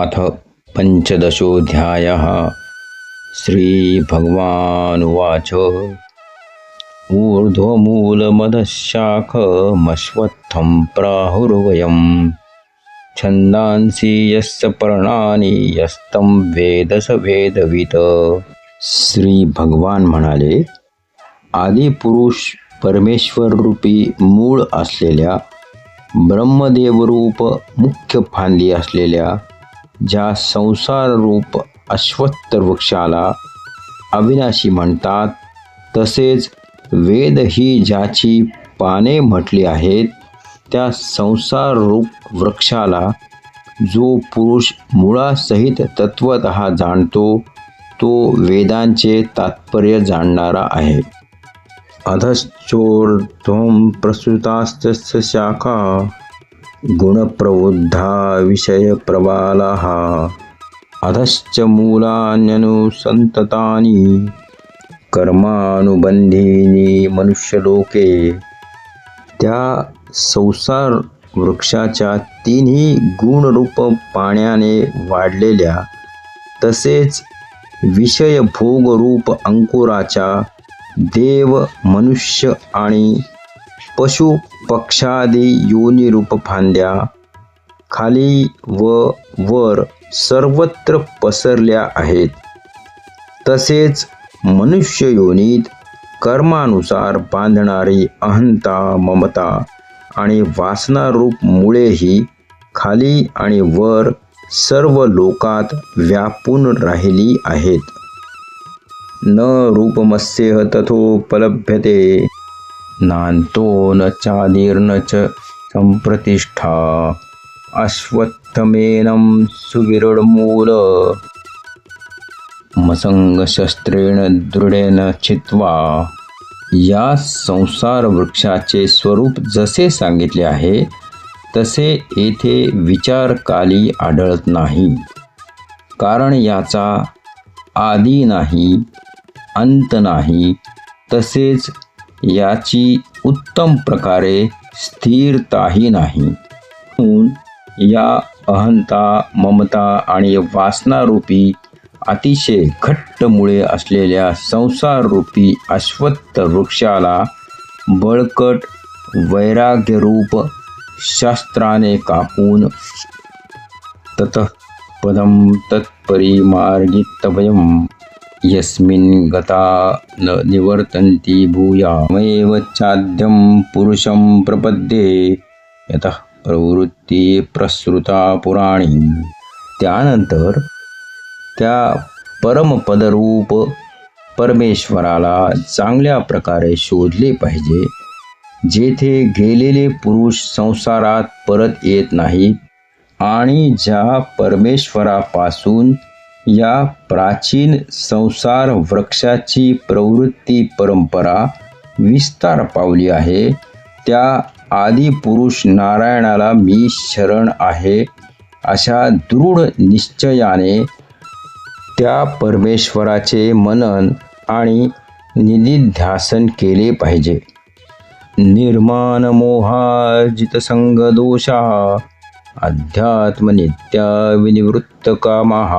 अथ पञ्चदशोऽध्यायः। श्रीभगवानुवाच। ऊर्ध्वमूलमदशाखमश्वत्थं प्राहुर्वयं। छन्दांसि यस्य पर्णानि यस्तं वेद स वेदवित श्री भगवान म्हणाले आदिपुरुष परमेश्वर रूपी मूळ असलेल्या ब्रह्मदेवरूप मुख्य फांदी असलेल्या ज्या संसार रूप अश्वत्थ वृक्षाला अविनाशी म्हणतात तसेच वेद ही ज्याची पाने म्हटली आहेत त्या संसार रूप वृक्षाला जो पुरुष मुळासहित तत्वत जाणतो तो वेदांचे तात्पर्य जाणणारा आहे. अधश्चोर्ध्वं प्रसृतास्तस्य शाखा। गुणप्रबुद्धा विषयप्रबालाः अधश्च मूलान्यनुसन्ततानि कर्मानुबंधीनी मनुष्यलोके। त्या संसार वृक्षाच्या तिन्ही गुणरूप पाण्याने वाढलेल्या तसेच विषय भोगरूप अंकुराच्या देव मनुष्य आणि पशु पक्षादी योनिरूप फांद्या खाली व वर सर्वत्र पसरल्या आहेत. तसेच मनुष्य योनीत कर्मानुसार बांधणारी अहंता ममता आणि वासनारूप मुळेही खाली आणि वर सर्व लोकात व्यापून राहिली आहेत. न रूपमस्येह तथोपलभ्यते नान्तो न चादीर्न संप्रतिष्ठा। अश्वत्थमेनं सुविरळमूल। मसंगशस्त्रेण दृढेन छित्वा। या संसार वृक्षाचे स्वरूप जसे सांगितले आहे तसे येथे विचारकाली आढळत नाही। कारण याचा आदी नाही अंत नाही तसेच याची उत्तम प्रकारे स्थिरताही नाही. म्हणून या अहंता ममता आणि वासनारूपी अतिशय घट्ट मुळे असलेल्या संसाररूपी अश्वत्थ वृक्षाला बळकट वैराग्यरूप शास्त्राने कापून तत पदं तत्परिमार्गितव्यं यस्मिन् गता न निवर्तन्ति भूयामेव चाद्यं पुरुषं प्रपद्ये। यतः प्रवृत्ती प्रसृता पुराणी। त्यानंतर त्या परमपदरूप परमेश्वराला चांगल्या प्रकारे शोधले पाहिजे जेथे गेलेले पुरुष संसारात परत येत नाहीत आणि ज्या परमेश्वरापासून या प्राचीन संसार वृक्षाची प्रवृत्ती परंपरा विस्तार पावली आहे. त्या आदिपुरुष नारायणाला मी शरण आहे. अशा दृढ निश्चयाने त्या परमेश्वराचे मनन आणि निधिध्यासन केले पाहिजे. निर्माण मोहा जितसंग दोषा अध्यात्मनित्या विनिवृत्तकामः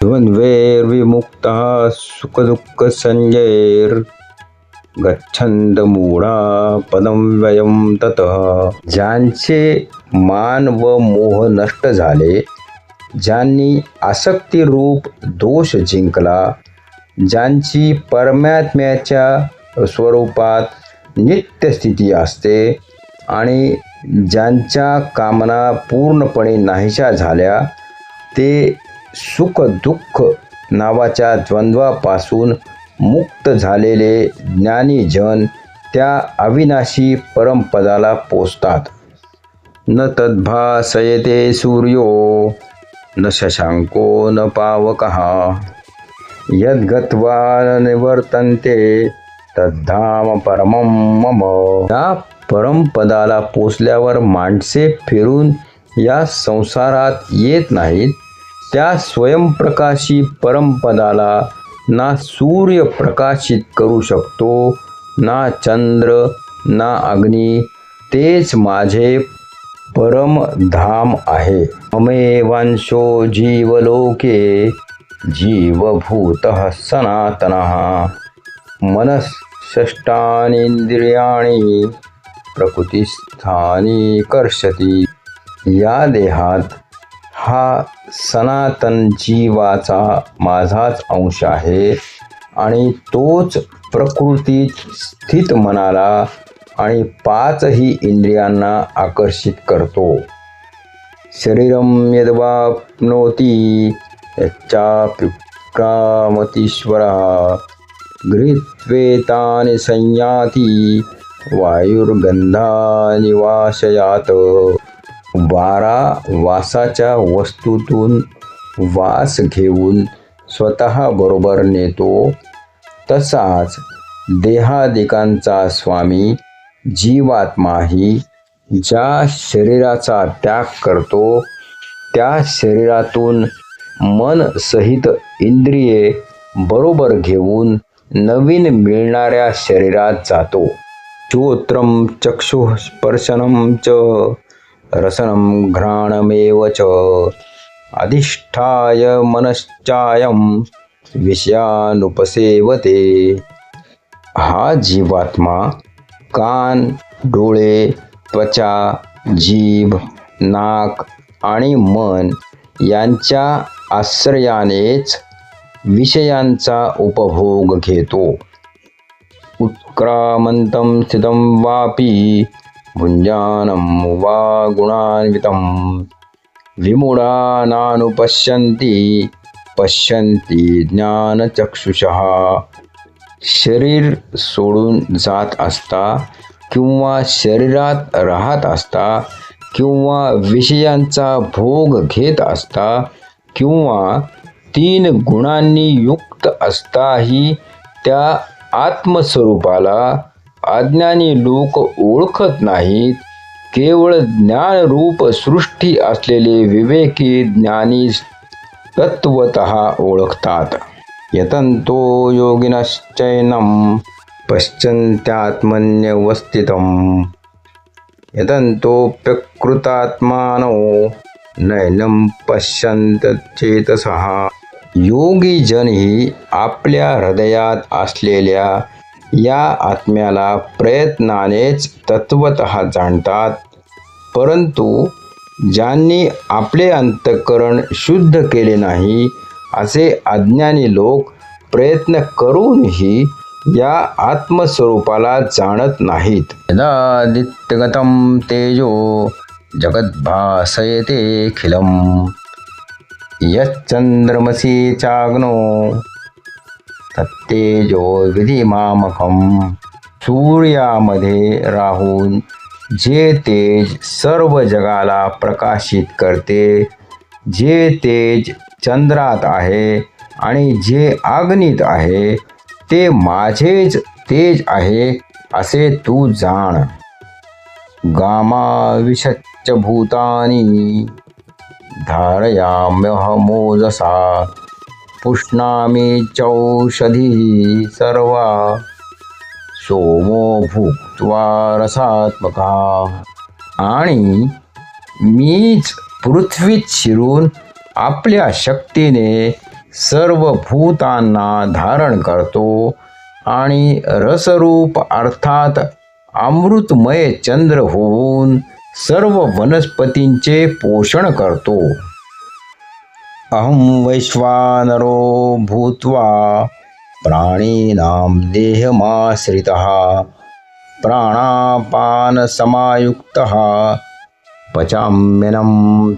द्वन्द्वैर्विमुक्तः सुखदुःखसंजैर् गच्छन्द मूढा पदं व्ययं ततः। ज्यांचे मान व मोह नष्ट झाले ज्यांनी आसक्तीरूप दोष जिंकला ज्यांची परमात्म्याच्या स्वरूपात नित्यस्थिती असते आणि ज्यांच्या कामना पूर्णपणे नाहीशा झाल्या ते सुख दुःख नावाच्या द्वंद्वापासून मुक्त झालेले ज्ञानीजन त्या अविनाशी परमपदाला पोचतात न तद्भासयते सूर्यो न शशांको न पावकः. यद्गत्वा न निवर्तन्ते तद्धाम परमम मम. या परमपदाला पोचल्यावर माणसे फिरून या संसारात येत नाहीत. त्या स्वयंप्रकाशी परमपदाला ना सूर्य प्रकाशित करू शकतो ना चंद्र ना अग्नी तेच माझे परम धाम आहे. अमेवांशो जीवलोके जीवभूत सनातन। मनःषष्टानींद्रियाणी प्रकृतिस्थानी कर्षती या देहात हा सनातन जीवाचा माझाच अंश आहे आणि तोच प्रकृतीत स्थित मनाला आणि पाचही इंद्रियांना आकर्षित करतो. शरीरम यद्वाप्नोति यच्चाप्युक्रामतीश्वरः गृहीत्वेतानि संयाति वायुर्गंधानिवाशयात बारा वासाच्या वस्तूतून वास घेऊन स्वतः बरोबर नेतो. तसाच देहादिकांचा स्वामी जीवात्माही ज्या शरीराचा त्याग करतो त्या शरीरातून मन सहित इंद्रिये बरोबर घेऊन नवीन मिळणाऱ्या शरीरात जातो. श्रोत्रम चक्षुस्पर्शनम च रसनं घ्राणमेव च। अधिष्ठाय मनश्चायं विषयानुपसेवते। हा जीवात्मा कान डोळे त्वचा जीभ नाक आणि मन यांच्या आश्रयानेच विषयांचा उपभोग घेतो। उत्क्रामन्तं स्थितं वापि भुञ्जानं वा गुणान्वितं विमुडानानुपश्यन्ति पश्यन्ति ज्ञानचक्षुषः। शरीर सोडून जात असता किंवा शरीरात राहत असता किंवा विषयांचा भोग घेत असता किंवा तीन गुणांनी युक्त असताही त्या आत्मस्वरूपाला अज्ञानी लोक ओळखत नाहीत. केवळ ज्ञानरूप सृष्टी असलेले विवेकी ज्ञानी तत्वत ओळखतात. यतंतो योगिनश्चैनं पश्चन्त्यात्मन्यवस्थितं यतन्तोऽप्यकृतात्मानो नैनम पश्यंत चेतसः. योगी जन ही आपल्या हृदयात असलेल्या या आत्म्याला प्रयत्नानेच तत्वत जाणतात. परंतु ज्यांनी आपले अंतःकरण शुद्ध केले नाही असे अज्ञानी लोक प्रयत्न करूनही या आत्मस्वरूपाला जाणत नाहीत. यदादित्यगतं तेजो जगद्भासयतेखिलम यच्चंद्रमसि चाग्नो तत्तेजो विधिमामकम सूर्यामध्ये राहून जे तेज सर्व जगाला प्रकाशित करते जे तेज चंद्रात आहे आणि जे अग्नीत आहे ते माझेच तेज आहे असे तू जाण. गामाविशच्च भूतानि धारयाम्यहमोजसा पुष्णामी चौषधी सर्वा। सोमो भुक्त्वा रसात्मका। आणि मीच पृथ्वीत शिरून आपल्या शक्तीने सर्व भूतांना धारण करतो आणि रसरूप अर्थात अमृतमय चंद्र होऊन सर्व वनस्पतींचे पोषण करतो. अहं वैश्वानरो भूत्वा प्राणीनां देहमाश्रितः प्राणापानसमायुक्तः पचाम्यनं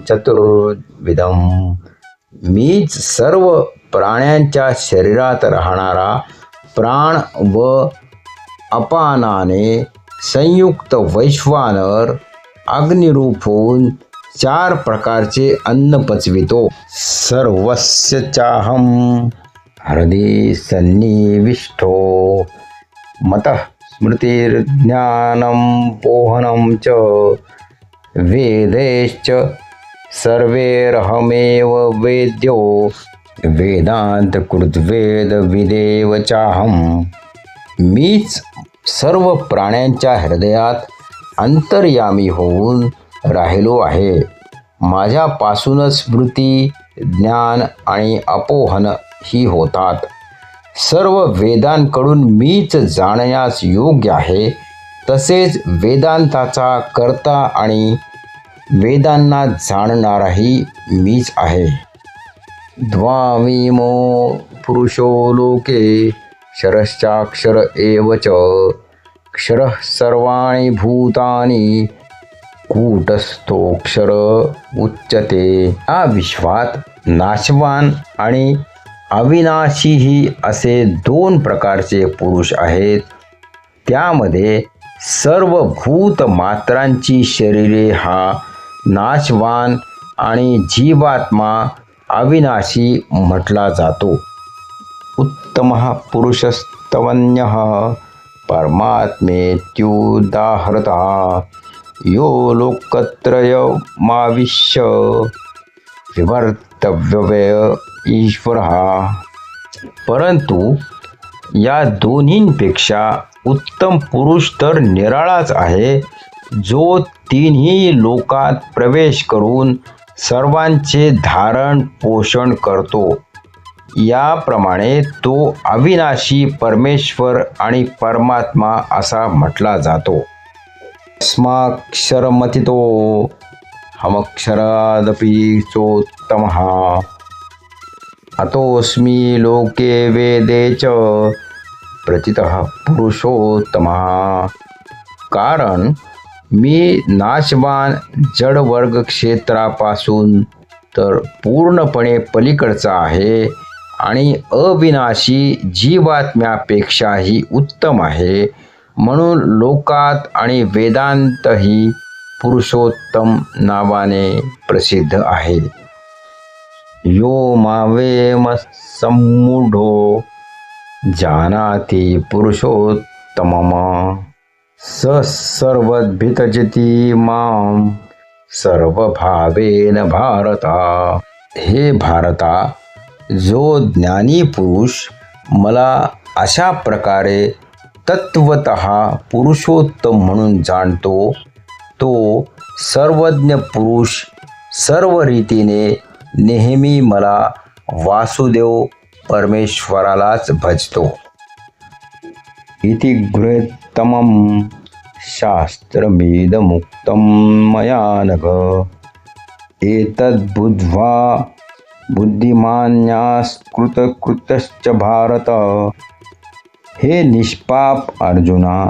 चतुर्विधं। मीच सर्व प्राण्यांच्या शरीरात राहणारा प्राण व अपानाने संयुक्त वैश्वानर अग्निरूप होऊन चार प्रकारचे अन्न पचवितो. सर्वस्य चाहम. हृदय सन्निविष्टो. मतः स्मृतिर्ज्ञानं पोहनं च वेदेश्च सर्वेरहमेव वेद्यो. वेदान्तकृद्वेदविदेव चाहं मीच सर्व प्राण्यांच्या हृदयात अंतर्यामी होऊन राहिलो आहे. माझ्यापासूनच स्मृती ज्ञान आणि अपोहन ही होतात. सर्व वेदांकडून मीच जाणण्यास योग्य आहे. तसेच वेदांताचा कर्ता आणि वेदांना जाणणाराही मीच आहे. द्वाविमो पुरुषो लोके शरश्चाक्षर एव च. क्षरः सर्वाणि भूतानि कूटस्थोक्षर उच्चते या विश्वात नाशवान आणि अविनाशीही असे दोन प्रकारचे पुरुष आहेत. त्यामध्ये सर्व भूत मात्रांची शरीरे हा नाशवान आणि जीवात्मा अविनाशी म्हटला जातो. उत्तम पुरुषस्तवन्य परमात्मेत्युदाहृता. यो लोकत्रयमाविश्य विवर्तव्यवय ईश्वर। हा परंतु या दोन्हींपेक्षा उत्तम पुरुष तर निराळाच आहे जो तिन्ही लोकात प्रवेश करून सर्वांचे धारण पोषण करतो. याप्रमाणे तो अविनाशी परमेश्वर आणि परमात्मा असा म्हटला जातो. अस्माक्षरमतितो हमक्षरादपि चोत्तम। अतोऽस्मि लोके वेदे च प्रतितः पुरुषोत्तम। कारण मी नाशवान जडवर्ग क्षेत्रापासून तर पूर्णपणे पलीकडचा आहे आणि अविनाशी जीवात्म्यापेक्षाही उत्तम आहे। म्हणून लोकात आणि वेदांतही पुरुषोत्तम नावाने प्रसिद्ध आहे. यो मावेम सम्मूढो जानाति पुरुषोत्तम स सर्वद्भितजति मां सर्वभावेन भारता। हे भारता जो ज्ञानी पुरुष मला अशा प्रकारे तत्वत पुरुषोत्तम म्हणून जाणतो तो सर्वज्ञ पुरुष सर्व रीतीने नेहमी मला वासुदेव परमेश्वरालाच भजतो. इति गृहत्तमं शास्त्रमिदमुक्तं मया नघ। एतद्बुद्ध्वा बुद्धिमान्यास्कृतकृतश्च भारत। हे निष्पाप अर्जुना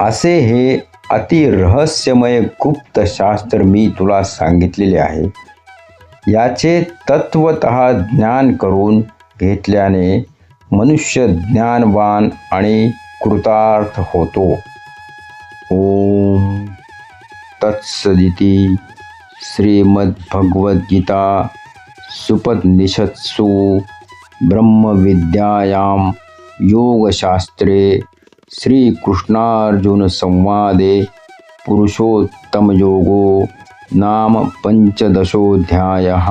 असे हे अतिरहस्यमय गुप्त शास्त्र मी तुला सांगितलेले आहे. याचे तत्वत ज्ञान करून घेतल्याने मनुष्य ज्ञानवान आणि कृतार्थ होतो. ओम तत्सदिती श्रीमद्भगवद्गीता सुपनिषत्सु ब्रह्मविद्यायां योगशास्त्रे श्रीकृष्णार्जुनसंवादे पुरुषोत्तमयोगो नाम पञ्चदशोऽध्यायः।